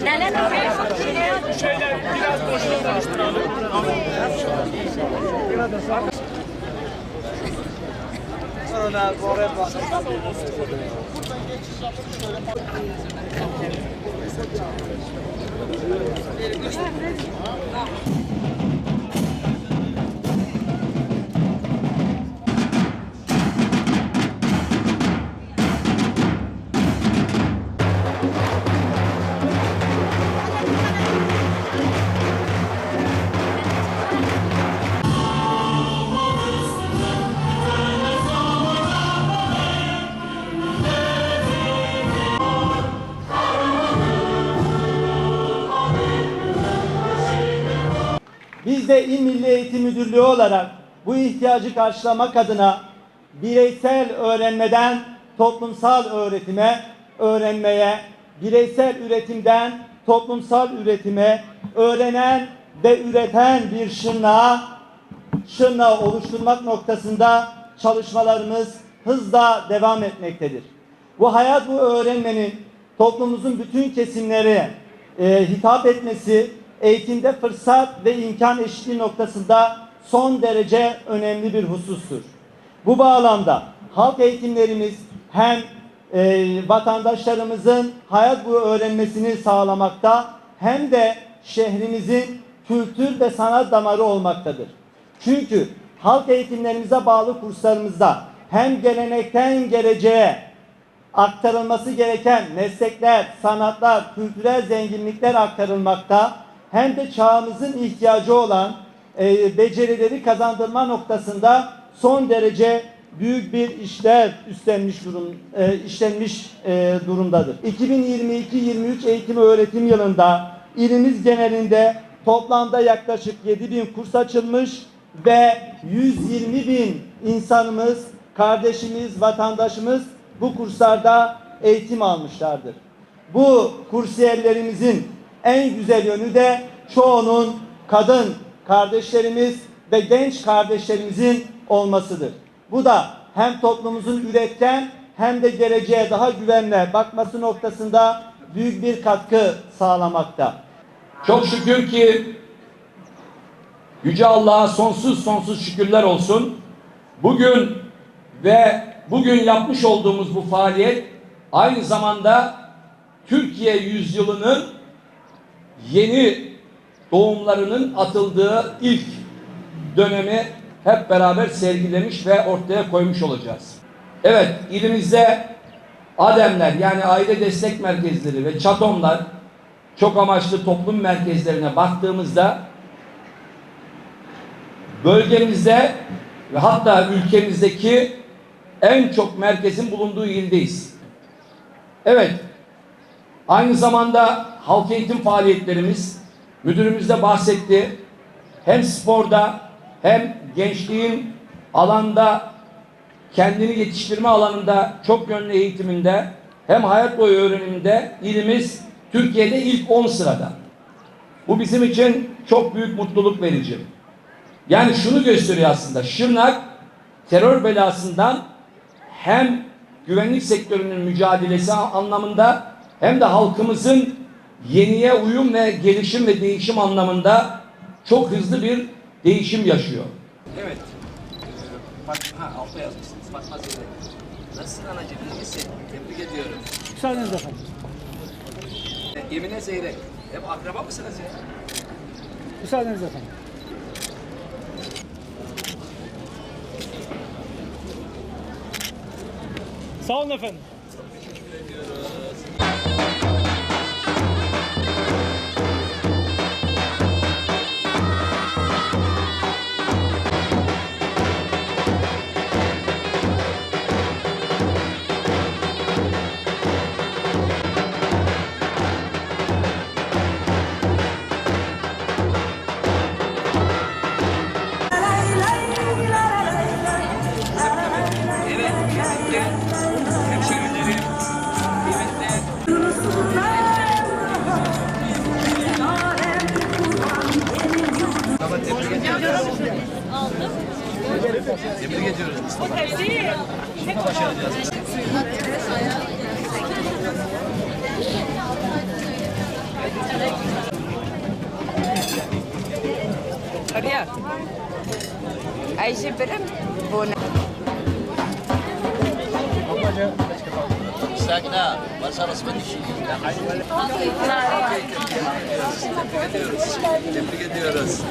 Neler şeyler biraz boşluğa karıştıralım. Biraz da Sonra oraya bak. Buradan geçiş yapıp şöyle Biz de İl Milli Eğitim Müdürlüğü olarak bu ihtiyacı karşılamak adına bireysel öğrenmeden toplumsal öğretime, öğrenmeye, bireysel üretimden toplumsal üretime, öğrenen ve üreten bir şırnağı, şırnağı oluşturmak noktasında çalışmalarımız hızla devam etmektedir. Bu hayat bu öğrenmenin toplumumuzun bütün kesimleri e, hitap etmesi eğitimde fırsat ve imkan eşitliği noktasında son derece önemli bir husustur. Bu bağlamda halk eğitimlerimiz hem e, vatandaşlarımızın hayat bu öğrenmesini sağlamakta hem de şehrimizin kültür ve sanat damarı olmaktadır. Çünkü halk eğitimlerimize bağlı kurslarımızda hem gelenekten geleceğe aktarılması gereken meslekler, sanatlar, kültürel zenginlikler aktarılmakta hem de çağımızın ihtiyacı olan e, becerileri kazandırma noktasında son derece büyük bir işler üstlenmiş durum e, işlenmiş e, durumdadır. 2022-23 eğitim öğretim yılında ilimiz genelinde toplamda yaklaşık 7 bin kurs açılmış ve 120 bin insanımız, kardeşimiz, vatandaşımız bu kurslarda eğitim almışlardır. Bu kursiyerlerimizin en güzel yönü de çoğunun kadın kardeşlerimiz ve genç kardeşlerimizin olmasıdır. Bu da hem toplumumuzun üretken hem de geleceğe daha güvenle bakması noktasında büyük bir katkı sağlamakta. Çok şükür ki Yüce Allah'a sonsuz sonsuz şükürler olsun. Bugün ve bugün yapmış olduğumuz bu faaliyet aynı zamanda Türkiye yüzyılının yeni doğumlarının atıldığı ilk dönemi hep beraber sergilemiş ve ortaya koymuş olacağız. Evet, ilimizde Ademler yani aile destek merkezleri ve çatomlar çok amaçlı toplum merkezlerine baktığımızda bölgemizde ve hatta ülkemizdeki en çok merkezin bulunduğu ildeyiz. Evet, aynı zamanda halk eğitim faaliyetlerimiz müdürümüz de bahsetti. Hem sporda hem gençliğin alanda kendini yetiştirme alanında çok yönlü eğitiminde hem hayat boyu öğreniminde ilimiz Türkiye'de ilk 10 sırada. Bu bizim için çok büyük mutluluk verici. Yani şunu gösteriyor aslında. Şırnak terör belasından hem güvenlik sektörünün mücadelesi anlamında hem de halkımızın yeniye uyum ve gelişim ve değişim anlamında çok hızlı bir değişim yaşıyor. Evet. Fatma, ha, altta yazmışsınız. Fatma Zeynep. Nasılsın anacığım? İyi misin? Tebrik ediyorum. Müsaadenizle efendim. Emine Zeyrek. Hep akraba mısınız ya? Müsaadenizle efendim. Sağ olun efendim. Bunu başaracağız. Maria, Ayşe Berem, Bona. ساكنة بس أنا سمعت شيء تبريك ديورس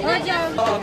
잘 하.